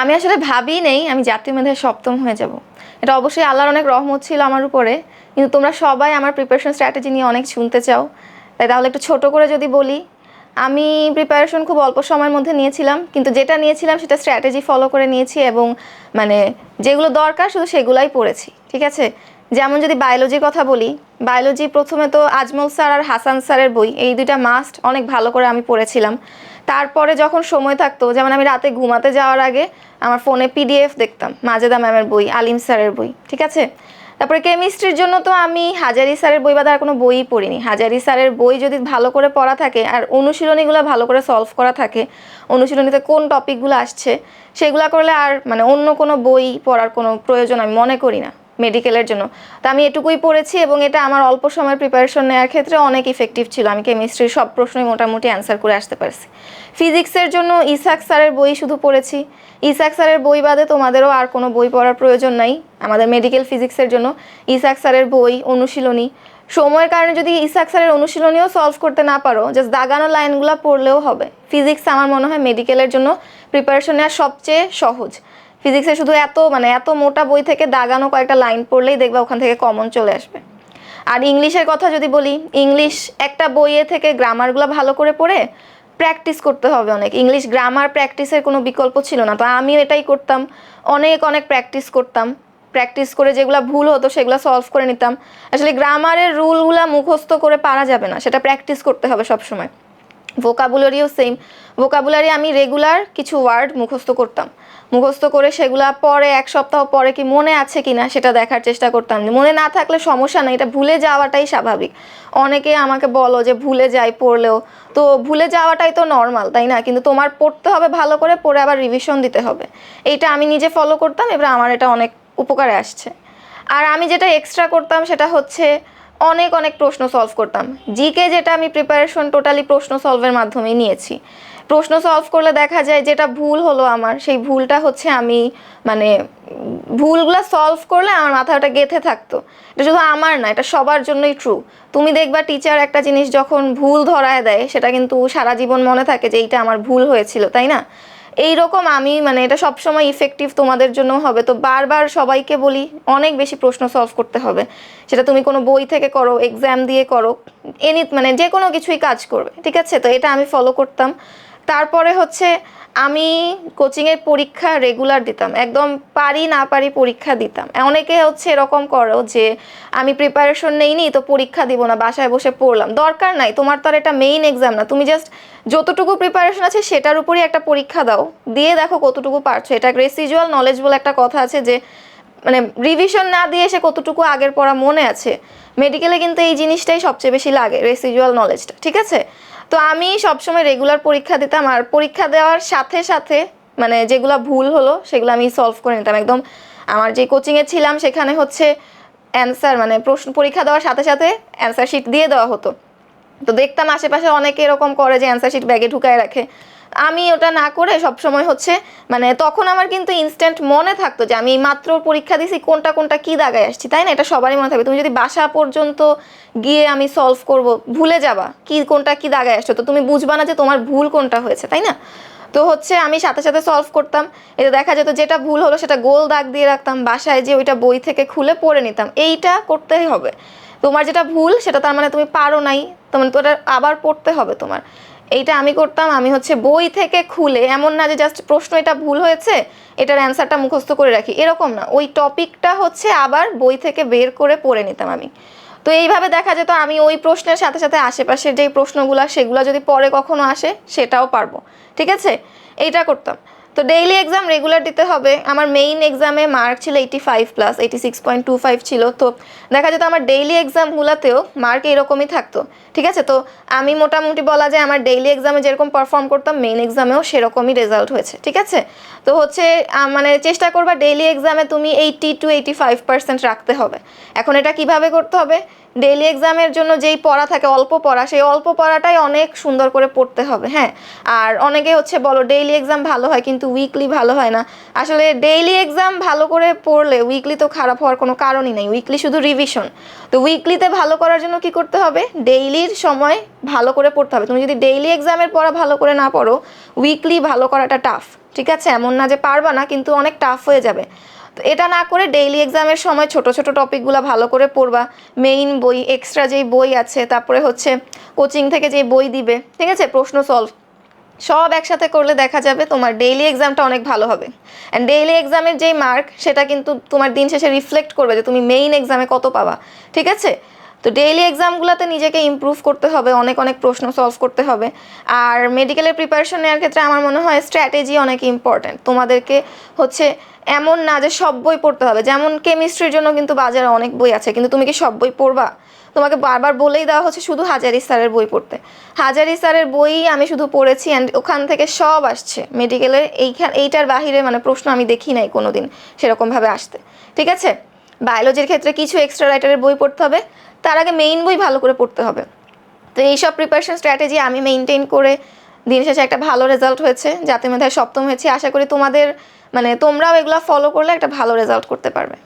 আমি আসলে ভাবি নেই আমি জাতীয় মেধায় সপ্তম হয়ে যাব। এটা অবশ্যই আল্লাহর অনেক রহমত ছিল আমার উপরে। কিন্তু তোমরা সবাই আমার প্রিপারেশন স্ট্র্যাটেজি নিয়ে অনেক শুনতে চাও। তাই তাহলে একটু ছোট করে যদি বলি, আমি প্রিপারেশন খুব অল্প সময়ের মধ্যে নিয়েছিলাম। কিন্তু যেটা নিয়েছিলাম সেটা স্ট্র্যাটেজি ফলো করে নিয়েছি এবং মানে যেগুলো দরকার শুধু সেগুলাই পড়েছি, ঠিক আছে? যেমন যদি বায়োলজির কথা বলি বায়োলজি প্রথমে তো আজমল স্যার আর হাসান স্যারের বই, এই দুইটা মাস্ট অনেক ভালো করে আমি পড়েছিলাম। তারপরে যখন সময় থাকতো, যেমন আমি রাতে ঘুমাতে যাওয়ার আগে আমার ফোনে পিডিএফ দেখতাম, মাজেদা ম্যামের বই, আলিম স্যারের বই, ঠিক আছে? তারপরে কেমিস্ট্রির জন্য তো আমি হাজারি স্যারের বই বাদে আর কোনো বইই পড়িনি। হাজারি স্যারের বই যদি ভালো করে পড়া থাকে আর অনুশীলনীগুলো ভালো করে সলভ করা থাকে, অনুশীলনীতে কোন টপিকগুলো আসছে, সেগুলো করলে আর মানে অন্য কোনো বই পড়ার কোনো প্রয়োজন আমি মনে করি না। মেডিকেলের জন্য। তো আমি এটুকুই পড়েছি এবং এটা আমার অল্প সময়ের প্রিপারেশন নেওয়ার ক্ষেত্রে অনেক ইফেক্টিভ ছিল। আমি কেমিস্ট্রির সব প্রশ্নই মোটামুটি অ্যান্সার করে আসতে পারছি। ফিজিক্সের জন্য ইসাক স্যারের বই শুধু পড়েছি। ইসাক স্যারের বই বাদে তোমাদেরও আর কোনো বই পড়ার প্রয়োজন নাই। আমাদের মেডিকেল ফিজিক্সের জন্য ইসাক স্যারের বই, অনুশীলনী। সময়ের কারণে যদি ইসাক স্যারের অনুশীলনীও সলভ করতে না পারো জাস্ট দাগানো লাইনগুলো পড়লেও হবে। ফিজিক্স আমার মনে হয় মেডিকেলের জন্য প্রিপারেশন নেওয়া সবচেয়ে সহজ। ফিজিক্সে শুধু এত মানে এত মোটা বই থেকে দাগানো কয়েকটা লাইন পড়লেই দেখবা ওখান থেকে কমন চলে আসবে। আর ইংলিশের কথা যদি বলি ইংলিশ একটা বইয়ে থেকে গ্রামারগুলো ভালো করে পড়ে প্র্যাকটিস করতে হবে অনেক। ইংলিশ গ্রামার প্র্যাকটিসের কোনো বিকল্প ছিল না। তো আমিও এটাই করতাম। অনেক অনেক প্র্যাকটিস করতাম। প্র্যাকটিস করে যেগুলো ভুল হতো সেগুলো সলভ করে নিতাম। আসলে গ্রামারের রুলগুলো মুখস্থ করে পারা যাবে না। সেটা প্র্যাকটিস করতে হবে সবসময়। ভোকাবুলারিও সেম ভোকাবুলারি আমি রেগুলার কিছু ওয়ার্ড মুখস্থ করতাম। মুখস্থ করে সেগুলা পরে, এক সপ্তাহ পরে কি মনে আছে কি না সেটা দেখার চেষ্টা করতাম। মনে না থাকলে সমস্যা নেই, এটা ভুলে যাওয়াটাই স্বাভাবিক। অনেকে আমাকে বলো যে ভুলে যাই পড়লেও। তো ভুলে যাওয়াটাই তো নর্মাল তাই না? কিন্তু তোমার পড়তে হবে ভালো করে, পড়ে আবার রিভিশন দিতে হবে। এইটা আমি নিজে ফলো করতাম, এবার আমার এটা অনেক উপকারে আসছে। আর আমি যেটা এক্সট্রা করতাম সেটা হচ্ছে অনেক অনেক প্রশ্ন সলভ করতাম। জিকে যেটা আমি প্রিপারেশন টোটালি প্রশ্ন সলভের মাধ্যমেই নিয়েছি। প্রশ্ন সলভ করলে দেখা যায় যেটা ভুল হলো আমার, সেই ভুলটা হচ্ছে আমি মানে ভুলগুলো সলভ করলে আমার মাথায় ওটা গেঁথে থাকতো। এটা শুধু আমার না, এটা সবার জন্যই ট্রু তুমি দেখবা টিচার একটা জিনিস যখন ভুল ধরায় দেয়, সেটা কিন্তু সারা জীবন মনে থাকে যে এইটা আমার ভুল হয়েছিল, তাই না? এই রকম আমি মানে এটা সবসময় ইফেক্টিভ তোমাদের জন্য হবে। তো বারবার সবাইকে বলি, অনেক বেশি প্রশ্ন সলভ করতে হবে। সেটা তুমি কোনো বই থেকে করো এক্সাম দিয়ে করো এনি মানে যে কোনো কিছুই কাজ করবে, ঠিক আছে? তো এটা আমি ফলো করতাম। তারপরে হচ্ছে আমি কোচিংয়ের পরীক্ষা রেগুলার দিতাম, একদম পারি না পারি পরীক্ষা দিতাম। অনেকে হচ্ছে এরকম করো যে, আমি প্রিপারেশন নেইনি তো পরীক্ষা দিব না, বাসায় বসে পড়লাম। দরকার নাই, তোমার তো আর এটা মেইন এক্সাম না। তুমি জাস্ট যতটুকু প্রিপারেশন আছে সেটার উপরই একটা পরীক্ষা দাও। দিয়ে দেখো কতটুকু পারছ। এটা রেসিজুয়াল নলেজ বলে একটা কথা আছে যে মানে রিভিশন না দিয়ে সে কতটুকু আগের পড়া মনে আছে। মেডিকেলে কিন্তু এই জিনিসটাই সবচেয়ে বেশি লাগে রেসিজুয়াল নলেজটা ঠিক আছে? তো আমি সবসময় রেগুলার পরীক্ষা দিতাম আর পরীক্ষা দেওয়ার সাথে সাথে মানে যেগুলো ভুল হলো, সেগুলো আমি সলভ করে নিতাম। একদম আমার যে কোচিংয়ে ছিলাম, সেখানে হচ্ছে অ্যান্সার মানে প্রশ্ন পরীক্ষা দেওয়ার সাথে সাথে অ্যান্সার শিট দিয়ে দেওয়া হতো। তো দেখতাম আশেপাশে অনেকে এরকম করে যে অ্যান্সার শিট ব্যাগে ঢুকায় রাখে। আমি ওটা না করে সব সময় হচ্ছে মানে তখন আমার কিন্তু ইনস্ট্যান্ট মনে থাকতো যে আমি মাত্র পরীক্ষা দিছি, কোনটা কোনটা কি দাগায় আসছি, তাই না? এটা সবারই মনে থাকবে। তুমি যদি বাসা পর্যন্ত গিয়ে আমি সলভ করব, ভুলে যাবা কি, কোনটা কি দাগায় আসছো, তো তুমি বুঝবা না যে তোমার ভুল কোনটা হয়েছে, তাই না? তো হচ্ছে আমি সাথে সাথে সলভ করতাম। এতে দেখা যেত যেটা ভুল হলো সেটা গোল দাগ দিয়ে রাখতাম, বাসায় যে ওইটা বই থেকে খুলে পড়ে নিতাম। এইটা করতেই হবে। তোমার যেটা ভুল সেটা তার মানে তুমি পারো নাই, তোমার তো আবার পড়তে হবে তোমার। এইটা আমি করতাম, আমি হচ্ছে বই থেকে খুলে, এমন না যে জাস্ট প্রশ্ন এটা ভুল হয়েছে, এটার অ্যান্সারটা মুখস্থ করে রাখি। এরকম না, ওই টপিকটা হচ্ছে আবার বই থেকে বের করে পড়ে নিতাম আমি। তো এইভাবে দেখা যেত, আমি ওই প্রশ্নের সাথে সাথে আশেপাশের যেই প্রশ্নগুলো, সেগুলো যদি পরে কখনো আসে, সেটাও পারব। ঠিক আছে? এইটা করতাম। তো ডেইলি এক্সাম রেগুলার দিতে হবে। আমার মেইন এক্সামে মার্ক ছিল eighty five plus eighty six point two five ছিল। তো দেখা যেত আমার ডেইলি এক্সামগুলোতেও মার্ক এরকমই থাকতো। ঠিক আছে? তো আমি মোটামুটি বলা যায় আমার ডেইলি এক্সামে যেরকম পারফর্ম করতাম মেইন এক্সামেও সেরকমই রেজাল্ট হয়েছে। ঠিক আছে? তো হচ্ছে মানে চেষ্টা করবা ডেইলি এক্সামে তুমি eighty two eighty five percent রাখতে হবে। এখন এটা কীভাবে করতে হবে? ডেইলি এক্সামের জন্য যেই পড়া থাকে, অল্প পড়া, সেই অল্প পড়াটাই অনেক সুন্দর করে পড়তে হবে হ্যাঁ? আর অনেকে হচ্ছে বলো ডেইলি এক্সাম ভালো হয় কিন্তু উইকলি ভালো হয় না। আসলে ডেইলি এক্সাম ভালো করে পড়লে উইকলি তো খারাপ হওয়ার কোনো কারণই নেই। উইকলি শুধু রিভিশন তো উইকলিতে ভালো করার জন্য কি করতে হবে? ডেইলির সময় ভালো করে পড়তে হবে। তুমি যদি ডেইলি এক্সামের পড়া ভালো করে না পড়ো উইকলি ভালো করাটা টাফ ঠিক আছে? এমন না যে পারবা না, কিন্তু অনেক টাফ হয়ে যাবে। তো এটা না করে ডেইলি এক্সামের সময় ছোট ছোট টপিকগুলো ভালো করে পড়বা। মেইন বই এক্সট্রা যেই বই আছে, তারপরে হচ্ছে কোচিং থেকে যে বই দিবে। ঠিক আছে? প্রশ্ন সলভ সব একসাথে করলে দেখা যাবে তোমার ডেইলি এক্সামটা অনেক ভালো হবে। অ্যান্ড ডেইলি এক্সামের যেই মার্ক সেটা কিন্তু তোমার দিন শেষে রিফ্লেক্ট করবে যে তুমি মেইন এক্সামে কত পাবা। ঠিক আছে? তো ডেইলি এক্সামগুলোতে নিজেকে ইমপ্রুভ করতে হবে, অনেক অনেক প্রশ্ন সলভ করতে হবে। আর মেডিকেলের প্রিপারেশন নেওয়ার ক্ষেত্রে আমার মনে হয় স্ট্র্যাটেজি অনেক ইম্পর্ট্যান্ট তোমাদেরকে হচ্ছে এমন না যে সব বই পড়তে হবে। যেমন কেমিস্ট্রির জন্য কিন্তু বাজারে অনেক বই আছে, কিন্তু তুমি কি সব বই পড়বা? তোমাকে বারবার বলেই দেওয়া হচ্ছে শুধু হাজারি স্যারের বই পড়তে। হাজারি স্যারের বই আমি শুধু পড়েছি অ্যান্ড ওখান থেকে সব আসছে। মেডিকেলের এইখান, এইটার বাহিরে মানে প্রশ্ন আমি দেখি নাই কোনো দিন সেরকমভাবে আসতে। ঠিক আছে? বায়োলজির ক্ষেত্রে কিছু এক্সট্রা রাইটারের বই পড়তে হবে। তার আগে মেইন বই ভালো করে পড়তে হবে। তো এইসব প্রিপারেশন স্ট্র্যাটেজি আমি মেনটেন করে দিন শেষে একটা ভালো রেজাল্ট হয়েছে, যাতে মেধায় সপ্তম হয়েছে। আশা করি তোমাদের মানে তোমরাও এগুলো ফলো করলে একটা ভালো রেজাল্ট করতে পারবে।